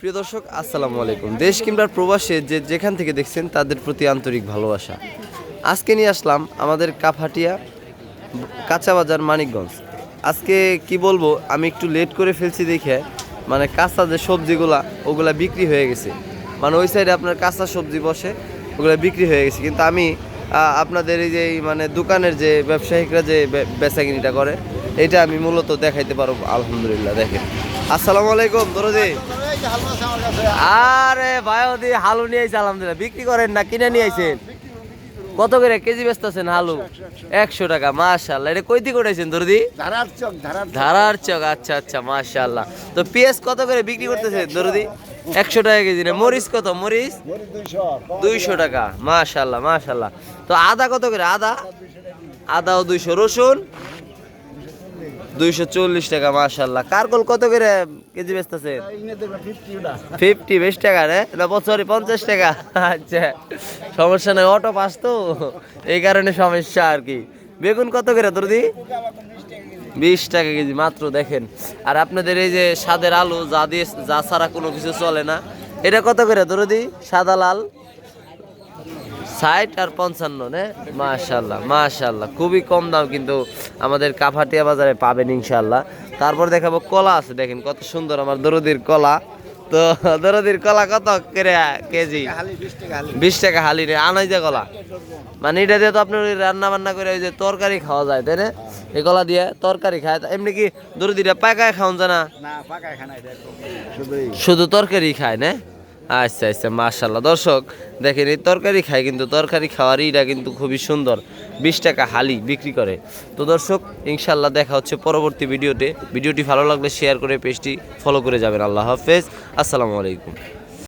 প্রিয় দর্শক, আসসালামু আলাইকুম। দেশ কিংবা প্রবাসে যে যেখান থেকে দেখছেন, তাদের প্রতি আন্তরিক ভালোবাসা। আজকে নিয়ে আসলাম আমাদের কাফাটিয়া কাঁচা বাজার মানিকগঞ্জ। আজকে কি বলব, আমি একটু লেট করে ফেলছি দেখে। মানে কাঁচা যে সবজিগুলা, ওগুলা বিক্রি হয়ে গেছে। মানে ওই সাইডে আপনার কাঁচা সবজি বসে, ওগুলো বিক্রি হয়ে গেছে। কিন্তু আমি আপনাদের এই যে মানে দোকানের যে ব্যবসায়িকরা যে বেচাকিনিটা করে, এটা আমি মূলত দেখাইতে পারব, আলহামদুলিল্লাহ, দেখেন। আসসালামু আলাইকুম দরদি আরে ভাইদি হালু নিয়ে আইছে আলহামদুলিল্লাহ। বিক্রি করেন না কিনে নিয়ে আইছেন? কত করে? কেজি বেচতেছেন হালু? একশো টাকা মাশাল্লাহ এটা কই থেকে উঠাইছেন দরদি? ধারার চক ধারার ধারার চক আচ্ছা আচ্ছা মাশাল্লাহ তো পেঁয়াজ কত করে বিক্রি করতেছেন দরদি? একশো টাকা কেজি না মরিচ কত? মরিচ? দুইশো। টাকা মাশাল্লাহ মাশাল্লাহ তো আদা কত করে? আদা? আদাও দুইশো। রসুন? দুইশো চল্লিশ টাকা মাশাল্লাহ কারকল কত করে কেজি বেচতেছেন ফিফটি, বিশ টাকা রে? না সরি পঞ্চাশ টাকা। আচ্ছা সমস্যা নেই, অটো পাস তো। এই কারণে সমস্যা আর কি। বেগুন কত করে, দরদি? বিশ টাকা কেজি, মাত্র দেখেন। আর আপনাদের এই যে সাদের আলু, যা দিয়ে যা ছাড়া কোনো কিছু চলে না। এটা কত করে, দরদি? সাদা লাল? ষাট আর পঞ্চান্ন নে? মাশাল্লাহ মাশাল্লাহ খুবই কম দাম কিন্তু আমাদের কাফাটিয়া বাজারে পাবেন ইনশাল্লাহ তারপর দেখাবো কলা আছে দেখেন কত সুন্দর আমার দরদির কলা। তো দরদির কলা কত করে কেজি? বিশ টাকা হালি রে আনাই যে কলা। মানে এটা দিয়ে তো আপনার ওই রান্না বান্না করে ওই যে তরকারি খাওয়া যায় তাই না? এই কলা দিয়ে তরকারি খায়। এমনি কি দরদিটা পাকায় খাওয়ান যায় না না পাকা খানা এটা শুধুই। শুধু তরকারি খায় না? আচ্ছা আচ্ছা মাশাল্লাহ দর্শক, দেখেন এই তরকারি খায় কিন্তু, তরকারি খাওয়ার ইটা কিন্তু খুবই সুন্দর। বিশ টাকা হালি বিক্রি করে। তো দর্শক ইনশাল্লাহ দেখা হচ্ছে পরবর্তী ভিডিওতে। ভিডিওটি ভালো লাগলে শেয়ার করে পেজটি ফলো করে যাবেন। আল্লাহ হাফেজ। আসসালামু আলাইকুম।